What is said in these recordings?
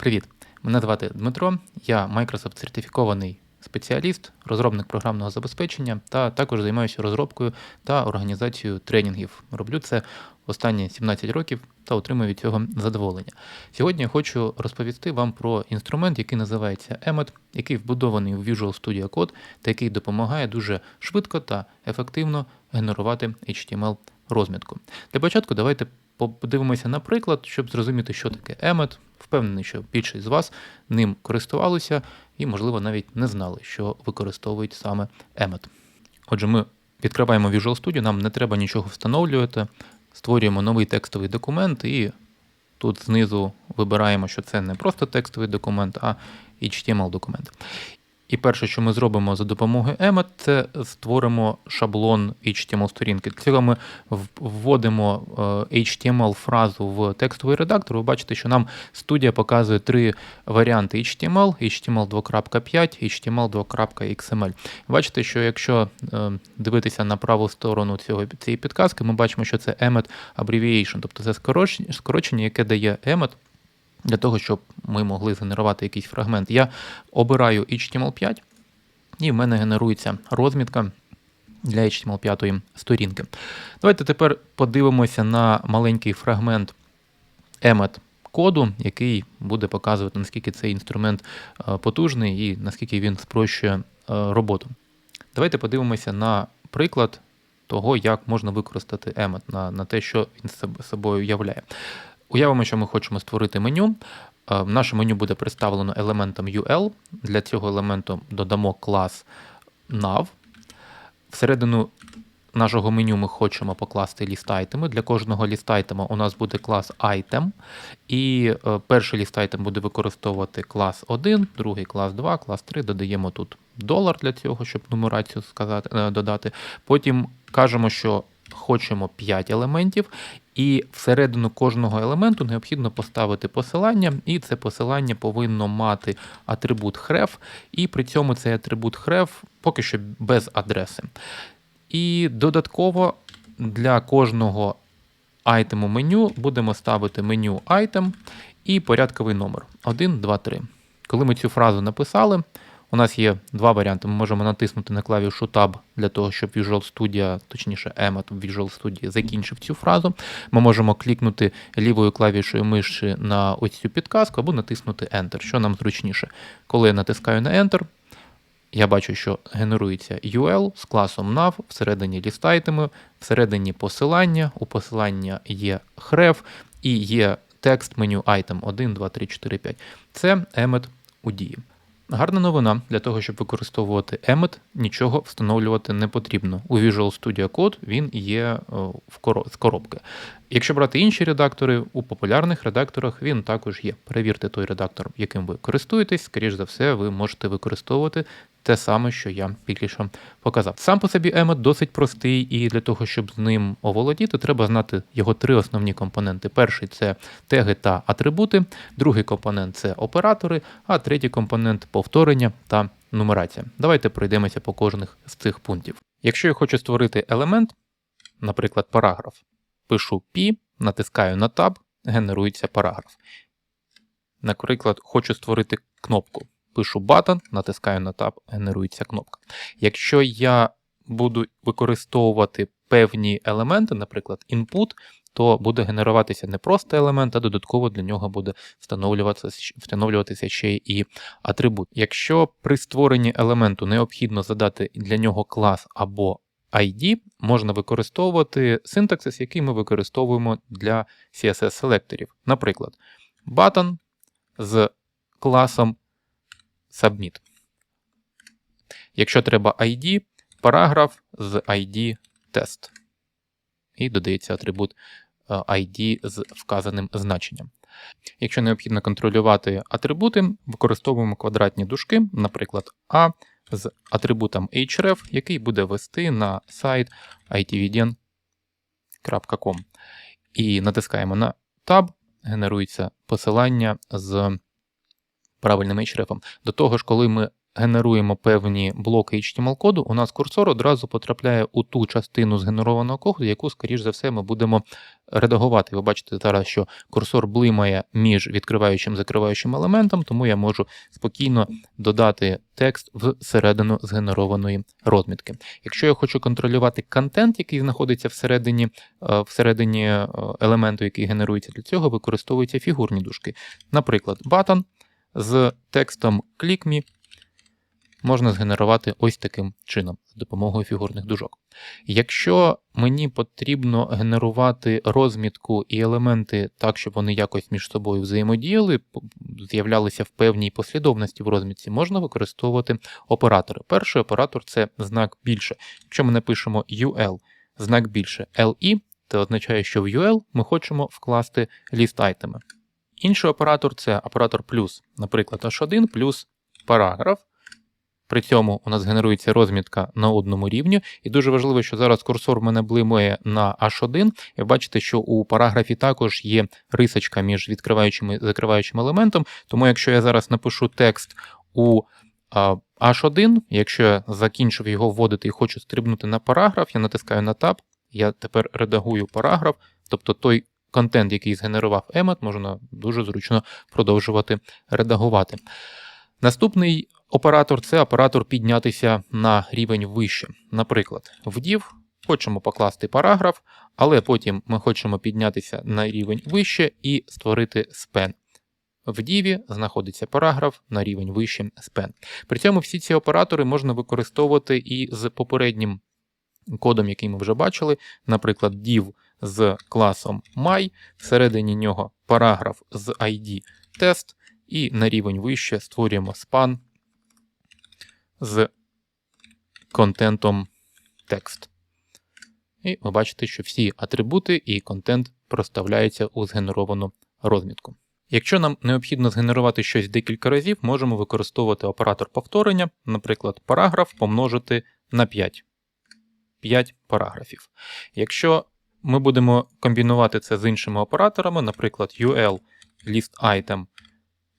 Привіт! Мене звати Дмитро, я Microsoft сертифікований спеціаліст, розробник програмного забезпечення та також займаюся розробкою та організацією тренінгів. Роблю це останні 17 років та отримую від цього задоволення. Сьогодні я хочу розповісти вам про інструмент, який називається Emmet, який вбудований у Visual Studio Code та який допомагає дуже швидко та ефективно генерувати HTML розмітку. Для початку давайте подивимося на приклад, щоб зрозуміти, що таке Emmet. Впевнений, що більшість з вас ним користувалися і, можливо, навіть не знали, що використовують саме Emmet. Отже, ми відкриваємо Visual Studio, нам не треба нічого встановлювати, створюємо новий текстовий документ, і тут знизу вибираємо, що це не просто текстовий документ, а HTML-документ. І перше, що ми зробимо за допомогою Emmet, це створимо шаблон HTML-сторінки. Для цього ми вводимо HTML-фразу в текстовий редактор. Ви бачите, що нам студія показує три варіанти HTML, HTML 2.5, HTML 2.xml. Бачите, що якщо дивитися на праву сторону цього, цієї підказки, ми бачимо, що це Emmet Abbreviation, тобто це скорочення, яке дає Emmet для того, щоб ми могли згенерувати якийсь фрагмент. Я обираю HTML5, і в мене генерується розмітка для HTML5 сторінки. Давайте тепер подивимося на маленький фрагмент Emmet коду, який буде показувати, наскільки цей інструмент потужний і наскільки він спрощує роботу. Давайте подивимося на приклад того, як можна використати Emmet, на, на те, що він собою являє. Уявимо, що ми хочемо створити меню. Наше меню буде представлено елементом UL. Для цього елементу додамо клас nav. Всередину нашого меню ми хочемо покласти ліст айтеми. Для кожного ліст айтема у нас буде клас item. І перший ліст айтем буде використовувати клас 1, другий клас 2, клас 3. Додаємо тут долар для цього, щоб нумерацію сказати, додати. Потім кажемо, що хочемо 5 елементів, і всередину кожного елементу необхідно поставити посилання, і це посилання повинно мати атрибут href, і при цьому цей атрибут href поки що без адреси. І додатково для кожного айтему меню будемо ставити меню item і порядковий номер 1, 2, 3. Коли ми цю фразу написали, у нас є два варіанти. Ми можемо натиснути на клавішу Tab для того, щоб Visual Studio, точніше, Emmet в Visual Studio закінчив цю фразу. Ми можемо клікнути лівою клавішою миші на ось цю підказку або натиснути Enter, що нам зручніше. Коли я натискаю на Enter, я бачу, що генерується UL з класом nav, всередині лістайтеми, всередині посилання. У посилання є href і є текст меню item 1, 2, 3, 4, 5. Це Emmet у дії. Гарна новина для того, щоб використовувати Emmet, нічого встановлювати не потрібно. У Visual Studio Code він є з коробки. Якщо брати інші редактори, у популярних редакторах він також є. Перевірте той редактор, яким ви користуєтесь, скоріш за все, ви можете використовувати те саме, що я тільки що показав. Сам по собі Emmet досить простий, і для того, щоб з ним оволодіти, треба знати його три основні компоненти. Перший це теги та атрибути, другий компонент це оператори, а третій компонент повторення та нумерація. Давайте пройдемося по кожних з цих пунктів. Якщо я хочу створити елемент, наприклад, параграф, пишу P, натискаю на Tab, генерується параграф. Наприклад, хочу створити кнопку пишу button, натискаю на Tab, генерується кнопка. Якщо я буду використовувати певні елементи, наприклад, input, то буде генеруватися не просто елемент, а додатково для нього буде встановлюватися встановлюватися ще і атрибут. Якщо при створенні елементу необхідно задати для нього клас або ID, можна використовувати синтаксис, який ми використовуємо для CSS-селекторів. Наприклад, button з класом Submit. Якщо треба ID, параграф з ID тест. І додається атрибут е, ID з вказаним значенням. Якщо необхідно контролювати атрибути, використовуємо квадратні дужки, наприклад, A з атрибутом href, який буде вести на сайт itvdn.com. І натискаємо на Tab, генерується посилання з правильним href. До того ж, коли ми генеруємо певні блоки HTML-коду, у нас курсор одразу потрапляє у ту частину згенерованого коду, яку, скоріш за все, ми будемо редагувати. Ви бачите зараз, що курсор блимає між відкриваючим і закриваючим елементом, тому я можу спокійно додати текст всередину згенерованої розмітки. Якщо я хочу контролювати контент, який знаходиться всередині, е, всередині е, елементу, який генерується для цього, використовуються фігурні дужки. Наприклад, button з текстом click me можна згенерувати ось таким чином з допомогою фігурних дужок. Якщо мені потрібно генерувати розмітку і елементи так, щоб вони якось між собою взаємодіяли, з'являлися в певній послідовності в розмітці, можна використовувати оператори. Перший оператор це знак більше. Якщо ми напишемо UL, знак більше LE, це означає, що в UL ми хочемо вкласти ліст айтеми. Інший оператор це оператор плюс, наприклад, H1 плюс параграф. При цьому у нас генерується розмітка на одному рівні, і дуже важливо, що зараз курсор в мене блимує на H1. І бачите, що у параграфі також є рисочка між відкриваючим і закриваючим елементом. Тому якщо я зараз напишу текст у H1, якщо я закінчив його вводити і хочу стрибнути на параграф, я натискаю на Tab, я тепер редагую параграф, тобто той контент, який згенерував Emmet, можна дуже зручно продовжувати редагувати. Наступний оператор це оператор піднятися на рівень вище. Наприклад, в div хочемо покласти параграф, але потім ми хочемо піднятися на рівень вище і створити span. В div знаходиться параграф на рівень вище span. При цьому всі ці оператори можна використовувати і з попереднім кодом, який ми вже бачили, наприклад, div з класом my, всередині нього параграф з ID тест, і на рівень вище створюємо span з контентом текст. І ви бачите, що всі атрибути і контент проставляються у згенеровану розмітку. Якщо нам необхідно згенерувати щось декілька разів, можемо використовувати оператор повторення, наприклад, параграф помножити на 5. 5 параграфів. Якщо ми будемо комбінувати це з іншими операторами, наприклад, UL list item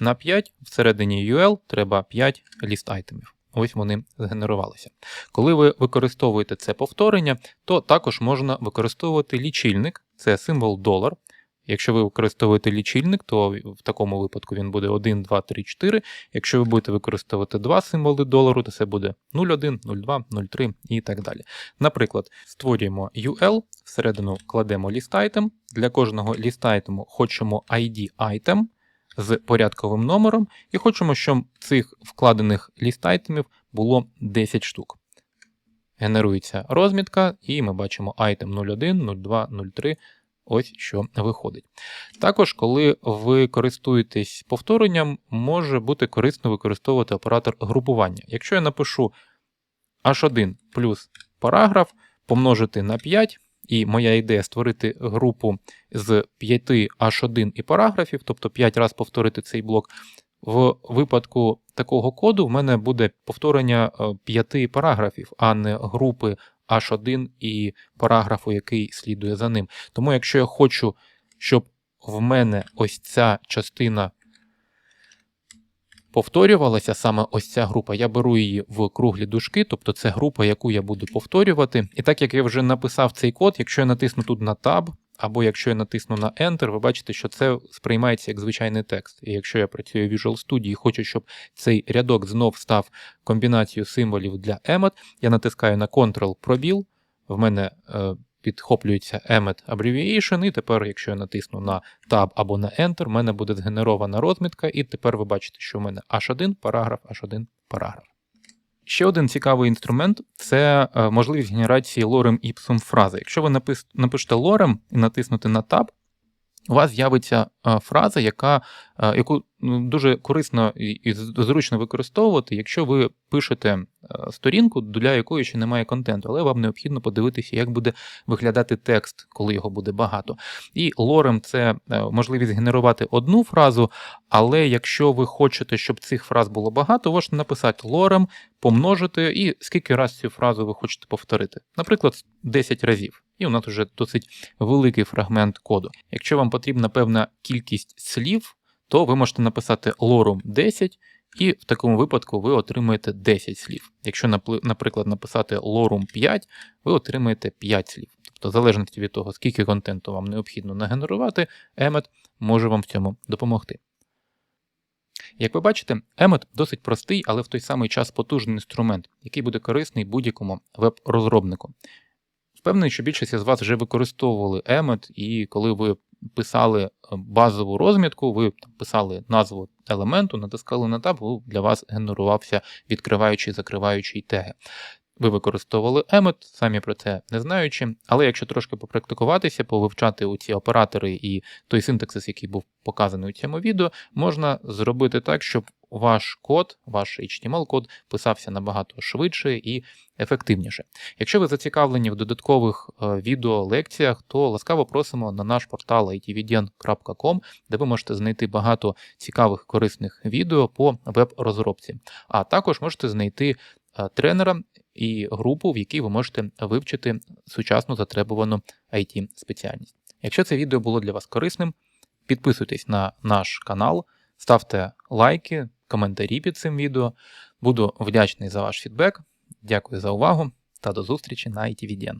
на 5, всередині UL треба 5 list айтемів. Ось вони згенерувалися. Коли ви використовуєте це повторення, то також можна використовувати лічильник, це символ долар. Якщо ви використовуєте лічильник, то в такому випадку він буде 1, 2, 3, 4. Якщо ви будете використовувати два символи долару, то це буде 0,1, 0,2, 0,3 і так далі. Наприклад, створюємо UL, всередину кладемо item, для кожного item хочемо ID item з порядковим номером, і хочемо, щоб цих вкладених ліст айтемів було 10 штук. Генерується розмітка, і ми бачимо item 01, 02, 03. Ось що виходить. Також, коли ви користуєтесь повторенням, може бути корисно використовувати оператор групування. Якщо я напишу H1 плюс параграф помножити на 5, і моя ідея створити групу з 5 H1 і параграфів, тобто 5 разів повторити цей блок. В випадку такого коду в мене буде повторення 5 е, параграфів, а не групи H1 і параграфу, який слідує за ним. Тому, якщо я хочу, щоб в мене ось ця частина повторювалася саме ось ця група. Я беру її в круглі дужки, тобто це група, яку я буду повторювати. І так як я вже написав цей код, якщо я натисну тут на Tab, або якщо я натисну на Enter, ви бачите, що це сприймається як звичайний текст. І якщо я працюю в Visual Studio і хочу, щоб цей рядок знов став комбінацією символів для Emmet, я натискаю на Ctrl-пробіл, в мене е, підхоплюється Emmet Abbreviation, і тепер, якщо я натисну на Tab або на Enter, в мене буде згенерована розмітка, і тепер ви бачите, що в мене H1 параграф, H1 параграф. Ще один цікавий інструмент це е, можливість генерації лорем іпсум фрази. Якщо ви напишете лорем і натиснути на Tab, у вас з'явиться е, фраза, яка, е, яку ну, дуже корисно і зручно використовувати, якщо ви пишете е, сторінку, для якої ще немає контенту, але вам необхідно подивитися, як буде виглядати текст, коли його буде багато. І лорем це можливість генерувати одну фразу, але якщо ви хочете, щоб цих фраз було багато, можете написати лорем, помножити, і скільки раз цю фразу ви хочете повторити. Наприклад, 10 разів. І у нас вже досить великий фрагмент коду. Якщо вам потрібна певна кількість слів, то ви можете написати lorem 10 І в такому випадку ви отримаєте 10 слів. Якщо, наприклад, написати лорум 5, ви отримаєте 5 слів. Тобто, в залежності від того, скільки контенту вам необхідно нагенерувати, Emmet може вам в цьому допомогти. Як ви бачите, Emmet досить простий, але в той самий час потужний інструмент, який буде корисний будь-якому веб-розробнику. Впевнений, що більшість із вас вже використовували Emmet, і коли ви писали е, базову розмітку, ви писали назву елементу, натискали на таб, для вас генерувався відкриваючий закриваючий теги. Ви використовували Emmet, самі про це не знаючи, але якщо трошки попрактикуватися, повивчати ці оператори і той синтаксис, який був показаний у цьому відео, можна зробити так, щоб ваш код, ваш HTML-код писався набагато швидше і ефективніше. Якщо ви зацікавлені в додаткових е, відеолекціях, то ласкаво просимо на наш портал itvdn.com, де ви можете знайти багато цікавих корисних відео по веб-розробці. А також можете знайти е, тренера і групу, в якій ви можете вивчити сучасну затребувану IT спеціальність. Якщо це відео було для вас корисним, підписуйтесь на наш канал, ставте лайки, коментарі під цим відео. Буду вдячний за ваш фідбек. Дякую за увагу та до зустрічі на ITVDN.